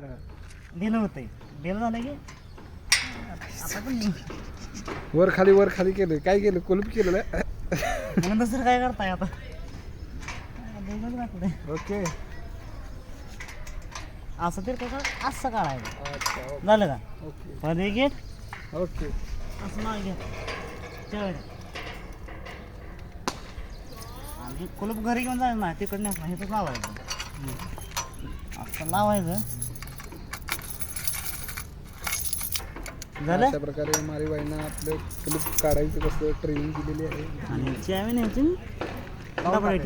दिलं होतंय. दिलं झालं की आता पण वर खाली वर खाली केलं. काय केलं? कुलूप केलेलं? म्हणून दुसरं काय करताय आता? घातलंय. ओके. असं तर कसं असं काढायचं. झालं का? ओके. एक गेट ओके. असं नाव चढ आणि कुलूप घरी घेऊन जायचं ना तिकडनं असं हे तर लावायचं. असं लावायचं. झालं? अशा प्रकारे मारीबाईंना आपलं कुलूप काढायचं कसं ट्रेनिंग दिलेली आहे. आणि चावी न्यायची डबडे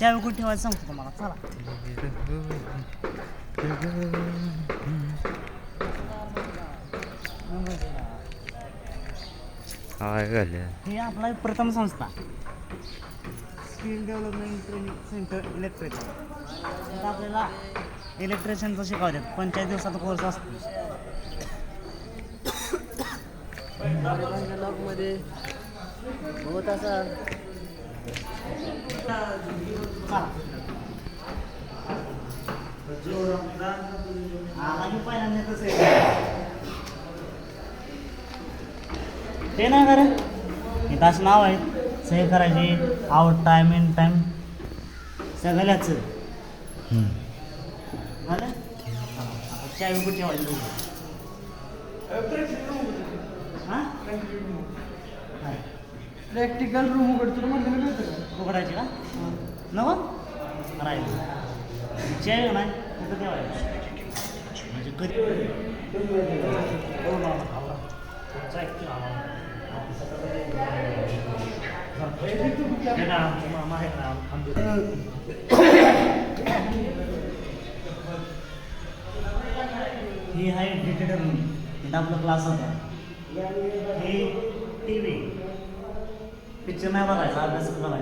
चावी कुठे ठेवायचं सांगतो तुम्हाला. चला. काय ही आपला एक प्रथम संस्था. Skill development training centre electric तर आपल्याला इलेक्ट्रिशियनचं शिकवतात पंचायत दिवसाचा कोर्स असतो. मध्ये. बहुत असा ते ना खरं इथं असं नाव आहे सही करायची आउट टाइम इन टाइम सगळ्याच झालं चावी कुठे ठेवायची हां काय? प्रॅक्टिकल रूम उघडतो म्हटलं का? उघडायची का? नव? राहील. नाही ठेवायचं. म्हणजे कधी? ही आहे डिटेटर रूम इथं आपला क्लास होता. पिक्चर नाही बघायचा अभ्यास करायचा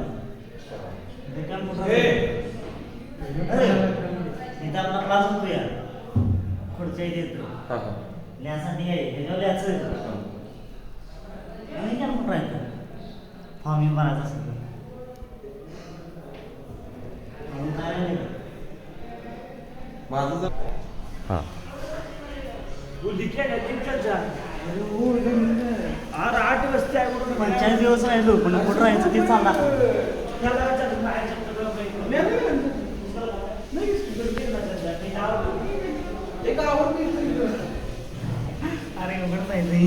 इथे काय मोठं इथं आपला क्लास होतो या. खुर्च्या इथे येतो. लिहायसाठी आहे ह्याच्यावर लिहायचं येतं काय मोठं राहतं फॉर्म भरायचं असेल तर. म्हणून काय नाही का? हा पंचायत दिवस राहिलो पण कुठं राहायचं ते चालला. अरे उघड पाहिजे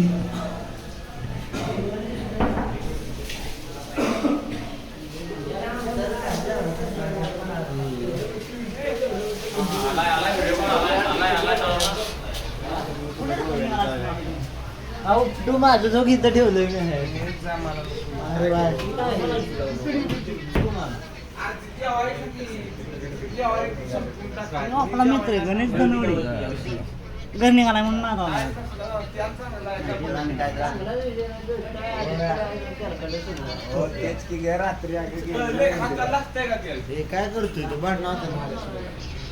अहो तू माझं जो इथं ठेवलंय मी अरे वा. आपला मित्र आहे गणेश धनवडे घर निघाला म्हणून आला. हे काय करतोय तू भांडण होतं